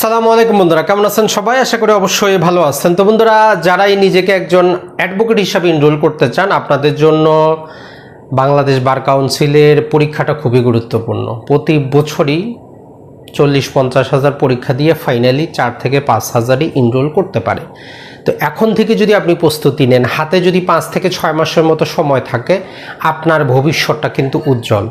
সালামু আলাইকুম বন্ধুরা, কেমন আছেন সবাই? আশা করি অবশ্যই ভালো আছেন। তো বন্ধুরা, যারাই নিজেকে একজন অ্যাডভোকেট হিসাবে ইনরোল করতে চান, আপনাদের জন্য বাংলাদেশ বার কাউন্সিলের পরীক্ষাটা খুবই গুরুত্বপূর্ণ। প্রতি বছরই চল্লিশ পঞ্চাশ হাজার পরীক্ষা দিয়ে ফাইনালি চার থেকে পাঁচ হাজারই ইনরোল করতে পারে। তো এখন থেকে যদি আপনি প্রস্তুতি নেন, হাতে যদি পাঁচ থেকে ছয় মাসের মতো সময় থাকে, আপনার ভবিষ্যৎটা কিন্তু উজ্জ্বল।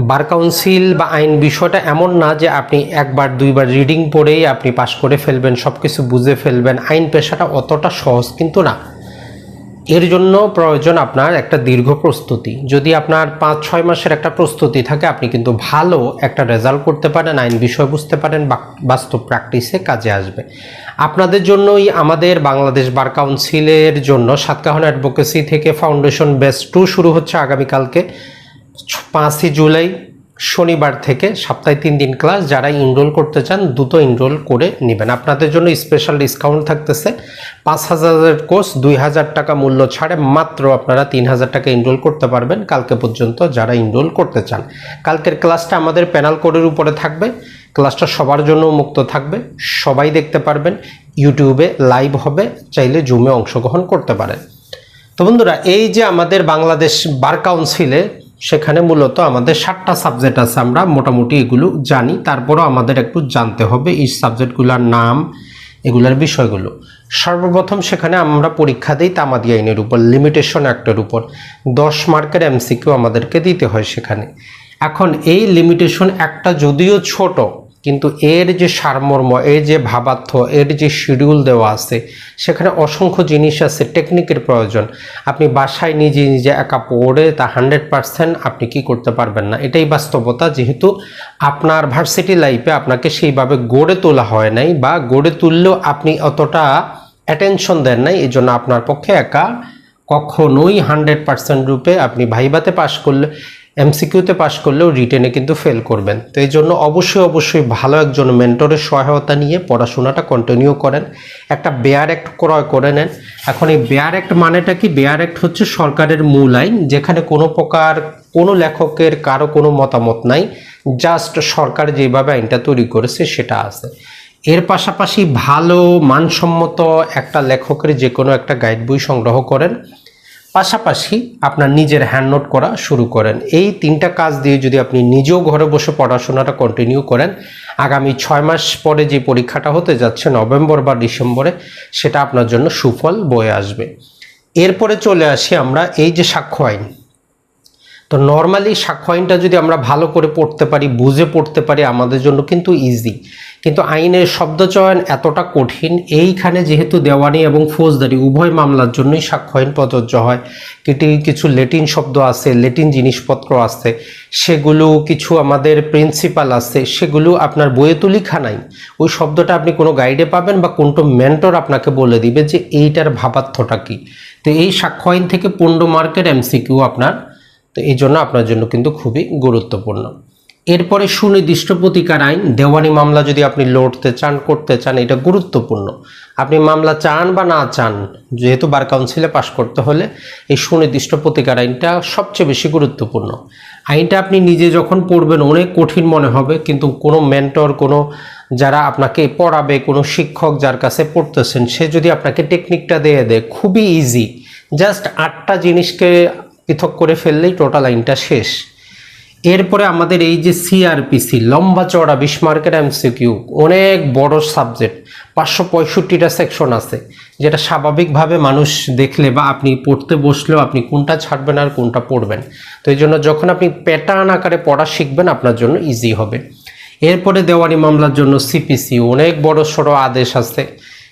বার কাউন্সিল বা আইন বিষয়টা এমন না যে আপনি একবার, দুইবার রিডিং পড়েই আপনি পাশ করে ফেলবেন সব কিছু বুঝে ফেলবেন। আইন পেশাটা অতটা সহজ কিন্তু না। এর জন্য প্রয়োজন আপনার একটা দীর্ঘ প্রস্তুতি। যদি আপনার পাঁচ, ছয় মাসের একটা প্রস্তুতি থাকে, আপনি কিন্তু ভালো একটা রেজাল্ট করতে পারেন, আইন বিষয় বুঝতে পারেন বাস্তব প্র্যাকটিসে কাজে আসবে। আপনাদের জন্যই আমাদের বাংলাদেশ বার কাউন্সিলের জন্য সাতকাহন অ্যাডভোকেসি থেকে ফাউন্ডেশন বেস্ট টু শুরু হচ্ছে আগামীকালকে, পাঁচই জুলাই। শনিবার থেকে সপ্তাহে তিন দিন ক্লাস যারা ইনরোল করতে চান, দ্রুত ইনরোল করে নেবেন। আপনাদের জন্য স্পেশাল ডিসকাউন্ট থাকতেছে। পাঁচ হাজারের কোর্স দুই হাজার টাকা মূল্য ছাড়ে মাত্র আপনারা তিন হাজার টাকা ইনরোল করতে পারবেন কালকে পর্যন্ত যারা ইনরোল করতে চান। কালকের ক্লাসটা আমাদের প্যানাল কোডের উপরে থাকবে। ক্লাসটা সবার জন্য মুক্ত থাকবে। সবাই দেখতে পারবেন ইউটিউবে লাইভ হবে, চাইলে জুমে অংশগ্রহণ করতে পারেন। তো বন্ধুরা, এই যে আমাদের বাংলাদেশ বার কাউন্সিলে সেখানে মূলত আমাদের সাতটা সাবজেক্ট আছে, আমরা মোটামুটি এগুলো জানি। তারপরও আমাদের একটু জানতে হবে এই সাবজেক্টগুলোর নাম, এগুলোর বিষয়গুলো। সর্বপ্রথম সেখানে আমরা পরীক্ষা দিই তামাদি আইনের উপর লিমিটেশন অ্যাক্টের উপর। দশ মার্কের এমসিকিউ আমাদেরকে দিতে হয় সেখানে। এখন এই লিমিটেশন একটা যদিও ছোট কিন্তু এর যে সারমর্ম, এর যে ভাবার্থ, এর যে শিডিউল দেওয়া আছে, সেখানে অসংখ্য জিনিস আছে টেকনিকের প্রয়োজন। আপনি বাসায় নিজে নিজে একা পড়ে তা হান্ড্রেড পারসেন্ট আপনি কি করতে পারবেন না? এটাই বাস্তবতা, যেহেতু আপনার ভার্সিটি লাইফে আপনাকে সেইভাবে গড়ে তোলা হয় নাই বা গড়ে তুললেও আপনি অতটা অ্যাটেনশন দেন নাই এই জন্য আপনার পক্ষে একা কখনোই হান্ড্রেড পার্সেন্ট রূপে আপনি ভাইবাতে পাশ করলে এমসিকিউতে পাশ করলেও রিটেনে কিন্তু ফেল করবেন। তো এই জন্য অবশ্যই অবশ্যই ভালো একজন মেন্টরের সহায়তা নিয়ে পড়াশোনাটা কন্টিনিউ করেন। একটা বেয়ার অ্যাক্ট ক্রয় করে নেন। এখন এই বেয়ার অ্যাক্ট মানেটা কি? বেয়ার অ্যাক্ট হচ্ছে সরকারের মূল আইন, যেখানে কোনো প্রকার কোনো লেখকের কারও কোনো মতামত নাই। জাস্ট সরকার যেভাবে আইনটা তৈরি করেছে সেটা আছে। এর পাশাপাশি ভালো, মানসম্মত একটা লেখকের যে কোনো একটা গাইড বই সংগ্রহ করেন। পাশাপাশি আপনার নিজের হ্যান্ড নোট করা শুরু করেন। এই তিনটা কাজ দিয়ে যদি আপনি নিজেও ঘরে বসে পড়াশোনাটা কন্টিনিউ করেন, আগামী ছয় মাস পরে যে পরীক্ষাটা হতে যাচ্ছে, নভেম্বর বা ডিসেম্বরে, সেটা আপনার জন্য সুফল বয়ে আসবে। এরপরে চলে আসি আমরা এই যে সাক্ষ্য আইন। তো নর্মালি সাক্ষ্য যদি আমরা ভালো করে পড়তে পারি, বুঝে পড়তে পারি, আমাদের জন্য কিন্তু ইজি কিন্তু আইনের শব্দচয়ন এতটা কঠিন, এইখানে যেহেতু দেওয়ানি এবং ফৌজদারি, উভয় মামলার জন্যই সাক্ষ্য আইন প্রযোজ্য হয়। কিছু কিছু লেটিন শব্দ আছে, লেটিন জিনিসপত্র আছে, সেগুলো কিছু আমাদের প্রিন্সিপাল আছে, সেগুলো আপনার বইয়ে তো লেখা নাই ওই শব্দটা আপনি কোনো গাইডে পাবেন বা কোনটো মেন্টর আপনাকে বলে দিবে যে এইটার ভাবার্থটা কী। তো এই সাক্ষ্য আইন থেকে পনেরো মার্কের এমসিকিউ আপনার তো এই জন্য আপনার জন্য কিন্তু খুবই গুরুত্বপূর্ণ। এরপরে সুনির্দিষ্ট প্রতিকার আইন, দেওয়ানি মামলা যদি আপনি লড়তে চান, করতে চান, এটা গুরুত্বপূর্ণ। আপনি মামলা চান বা না চান, যেহেতু বার কাউন্সিলে পাশ করতে হলে এই সুনির্দিষ্ট প্রতিকার আইনটা সবচেয়ে বেশি গুরুত্বপূর্ণ। আইনটা আপনি নিজে যখন পড়বেন, অনেক কঠিন মনে হবে, কিন্তু কোনো মেন্টর কোনো যারা আপনাকে পড়াবে, কোনো শিক্ষক যার কাছে পড়তেছেন, সে যদি আপনাকে টেকনিকটা দিয়ে দেয়, খুবই ইজি জাস্ট আটটা জিনিসকে পৃথক করে ফেললেই টোটাল আইনটা শেষ। এরপরে আমাদের এই যে সিআরপিসি লম্বা চড়া বিশ মার্কের এমসিকিউ অনেক বড় সাবজেক্ট পাঁচশো পঁয়ষট্টিটা সেকশন আছে, যেটা স্বাভাবিকভাবে মানুষ দেখলে বা আপনি পড়তে বসলেও আপনি কোনটা ছাড়বেন আর কোনটা পড়বেন। তো এই জন্য যখন আপনি প্যাটার্ন আকারে পড়া শিখবেন, আপনার জন্য ইজি হবে। এরপরে দেওয়ানি মামলার জন্য সিপিসি অনেক বড় সড়ো আদেশ আছে,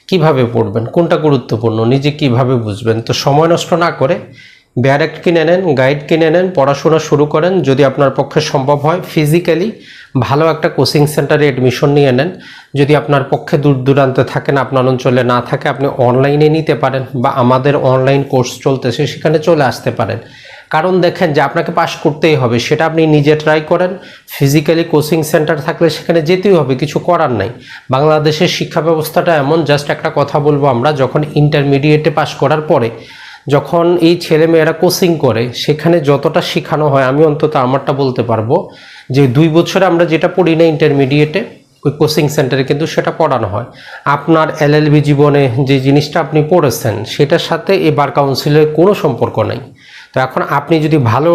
কীভাবে পড়বেন, কোনটা গুরুত্বপূর্ণ, নিজে কীভাবে বুঝবেন, তো সময় নষ্ট না করে ব্যারেক্ট কিনে নেন, গাইড কিনে নেন, পড়াশোনা শুরু করেন, যদি আপনার পক্ষে সম্ভব হয় ফিজিক্যালি ভালো একটা কোচিং সেন্টারে অ্যাডমিশন নিয়ে নেন। যদি আপনার পক্ষে দূর দূরান্তে থাকেন, আপনার অঞ্চলে না থাকে, আপনি অনলাইনে নিতে পারেন বা আমাদের অনলাইন কোর্স চলতেছে, সেখানে চলে আসতে পারেন। কারণ দেখেন যে আপনাকে পাশ করতেই হবে, সেটা আপনি নিজে ট্রাই করেন ফিজিক্যালি কোচিং সেন্টার থাকলে সেখানে যেতেই হবে, কিছু করার নাই। বাংলাদেশের শিক্ষা ব্যবস্থাটা এমন জাস্ট একটা কথা বলব আমরা, যখন ইন্টারমিডিয়েটে পাশ করার পরে যখন এই ছেলে মেয়েরা কোচিং করে, সেখানে যতটা শেখানো হয়, আমি অন্তত আমারটা বলতে পারব যে দুই বছরে আমরা যেটা পড়ি না ইন্টারমিডিয়েটে ওই কোচিং সেন্টারে কিন্তু সেটা পড়ানো হয়। আপনার এলএলবি জীবনে যে জিনিসটা আপনি পড়েছেন, সেটার সাথে এবার বার কাউন্সিলের কোনো সম্পর্ক নেই। তো এখন আপনি যদি ভালো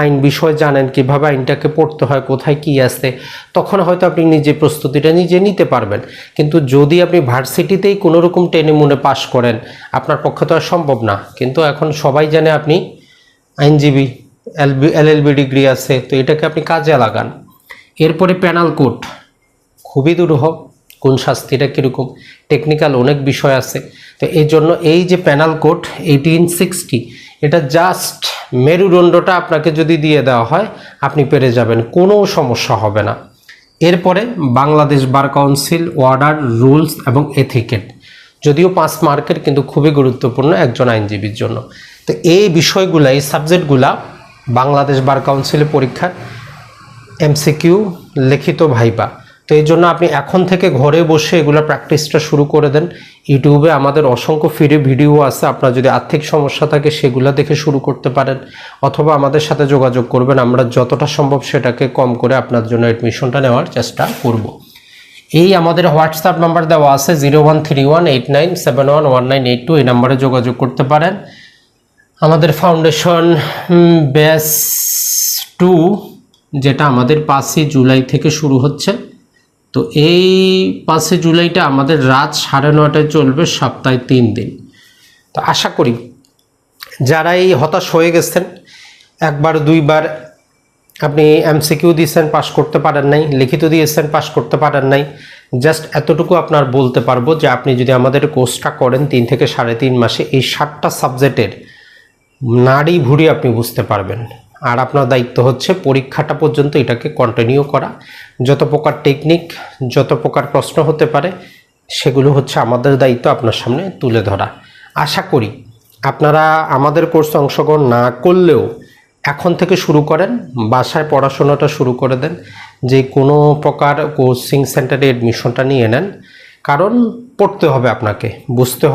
আইন বিষয় জানেন, কীভাবে আইনটাকে পড়তে হয়, কোথায় কি আছে, তখন হয়তো আপনি নিজে প্রস্তুতিটা নিজে নিতে পারবেন। কিন্তু যদি আপনি ভার্সিটিতেই কোনো রকম টেনে মুনে পাশ করেন, আপনার পক্ষে তো আর সম্ভব না। কিন্তু এখন সবাই জানে আপনি আইনজীবী, এলবি, এলএলবি ডিগ্রি আছে, তো এটাকে আপনি কাজে লাগান। এরপরে প্যানাল কোড। খুবই দুরূহ, কোন শাস্তিটা কীরকম, টেকনিক্যাল অনেক বিষয় আছে। তো এই জন্য এই যে প্যানাল কোড, এইটিন সিক্সটি এটা জাস্ট মেরুদণ্ডটা আপনাকে যদি দিয়ে দেওয়া হয়, আপনি পেরে যাবেন, কোনো সমস্যা হবে না। এরপরে Bangladesh bar council order rules এবং এথিকেট যদিও পাঁচ মার্কের কিন্তু খুবই গুরুত্বপূর্ণ একজন আইনজীবীর জন্য। তো এই বিষয়গুলা, এই সাবজেক্টগুলা বাংলাদেশ বার কাউন্সিলের পরীক্ষার এমসিকিউ, লিখিত ভাইবা। তো এই জন্য আপনি এখন থেকে ঘরে বসে এগুলো প্র্যাকটিসটা শুরু করে দেন। ইউটিউবে আমাদের অসংখ্য ফ্রি ভিডিও আছে, আপনার যদি আর্থিক সমস্যা থাকে সেগুলো দেখে শুরু করতে পারেন, অথবা আমাদের সাথে যোগাযোগ করবেন, আমরা যতটা সম্ভব সেটাকে কম করে আপনার জন্য অ্যাডমিশনটা নেওয়ার চেষ্টা করব। এই আমাদের হোয়াটসঅ্যাপ নাম্বার দেওয়া আছে zero one three one eight nine seven one one nine eight two এই নাম্বারে যোগাযোগ করতে পারেন। আমাদের ফাউন্ডেশন ব্যাস টু যেটা আমাদের পাঁচই জুলাই থেকে শুরু হচ্ছে। তো এই পাঁচই জুলাইটা আমাদের রাত সাড়ে নয়টায় চলবে, সপ্তাহে তিন দিন। তো আশা করি যারা এই হতাশ হয়ে গেছেন, একবার, দুইবার আপনি এমসিকিউ দিয়েছেন পাস করতে পারেন নাই, লিখিত দিয়েছেন পাস করতে পারেন নাই, জাস্ট এতটুকু আপনার বলতে পারব যে আপনি যদি আমাদের কোর্সটা করেন তিন থেকে সাড়ে তিন মাসে, এই সাতটা সাবজেক্টের নাড়ি ভুড়ি আপনি বুঝতে পারবেন। আর আপনার দায়িত্ব হচ্ছে পরীক্ষাটা পর্যন্ত এটাকে কন্টিনিউ করা। যত প্রকার টেকনিক যত প্রকার প্রশ্ন হতে পারে, সেগুলো হচ্ছে আমাদের দায়িত্ব আপনার সামনে তুলে ধরা। আশা করি আপনারা আমাদের কোর্সে অংশগ্রহণ না করলেও এখন থেকে শুরু করেন, বাসায় পড়াশোনাটা শুরু করে দেন, যে কোনো প্রকার কোচিং সেন্টারে অ্যাডমিশনটা নিয়ে নেন। কারণ পড়তে হবে আপনাকে, বুঝতে হবে